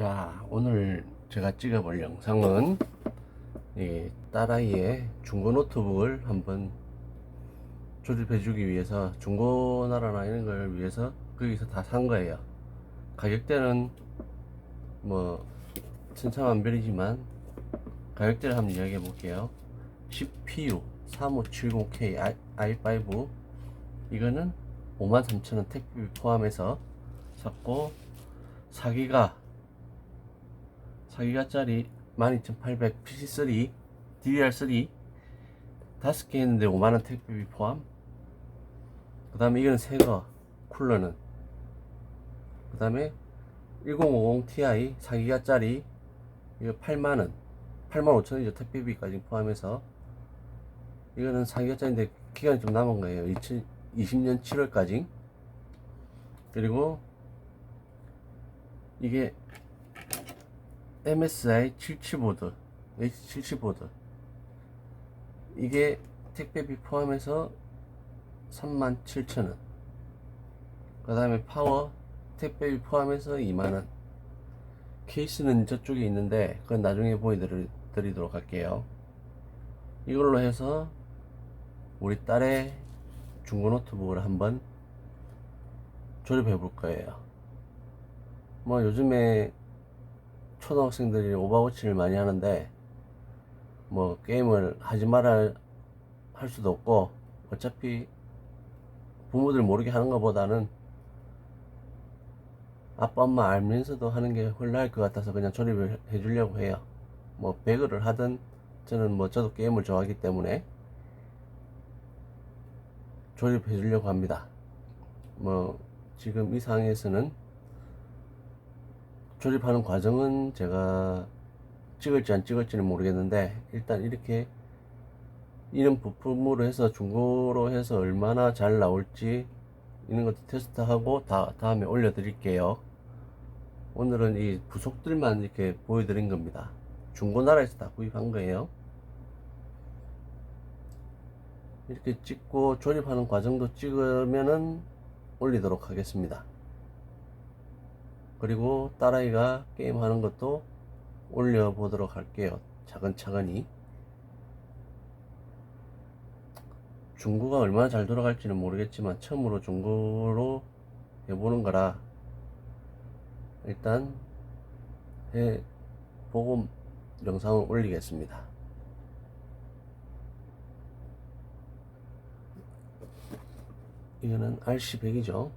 자, 오늘 제가 찍어볼 영상은 이 딸아이의 중고 노트북을 한번 조립해 주기 위해서 중고나라나 이런 걸 위해서 거기서 다 산 거예요. 가격대는 뭐 천차만별이지만 가격대를 한번 이야기해 볼게요. CPU 3570K i, i5 이거는 53,000원 택배 포함해서 샀고 4기가 4기가짜리 12800 PC3 DDR3 다섯 개 했는데 5만원 택배비 포함? 그 다음에 이거는 새거 쿨러는. 그 다음에 1050 Ti 4기가짜리 이거 8만원 8만 5천원이죠 택배비까지 포함해서. 이거는 4기가짜리인데 기간이 좀 남은 거예요. 2020년 7월까지. 그리고 이게 MSI 77보드 H77보드 이게 택배비 포함해서 37,000원. 그 다음에 파워 택배비 포함해서 2만원. 케이스는 저쪽에 있는데 그건 나중에 보여드리도록 할게요. 이걸로 해서 우리 딸의 중고 노트북을 한번 조립해 볼 거예요. 뭐 요즘에 초등학생들이 오버워치를 많이 하는데 뭐 게임을 하지 말아 할 수도 없고 어차피 부모들 모르게 하는 것보다는 아빠 엄마 알면서도 하는 게 홀라할 것 같아서 그냥 조립을 해주려고 해요. 뭐 배그를 하든 저는 뭐 저도 게임을 좋아하기 때문에 조립해 주려고 합니다. 뭐 지금 이 상황에서는 조립하는 과정은 제가 찍을지 안 찍을지는 모르겠는데 일단 이렇게 이런 부품으로 해서 중고로 해서 얼마나 잘 나올지 이런 것도 테스트하고 다, 다음에 올려 드릴게요. 오늘은 이 부속들만 이렇게 보여드린 겁니다. 중고나라에서 다 구입한 거예요. 이렇게 찍고 조립하는 과정도 찍으면은 올리도록 하겠습니다 그리고 딸아이가 게임하는 것도 올려보도록 할게요. 차근차근히. 중고가 얼마나 잘 돌아갈지는 모르겠지만 처음으로 중고로 해보는 거라 일단 해 보고 영상을 올리겠습니다. 이거는 RC100이죠.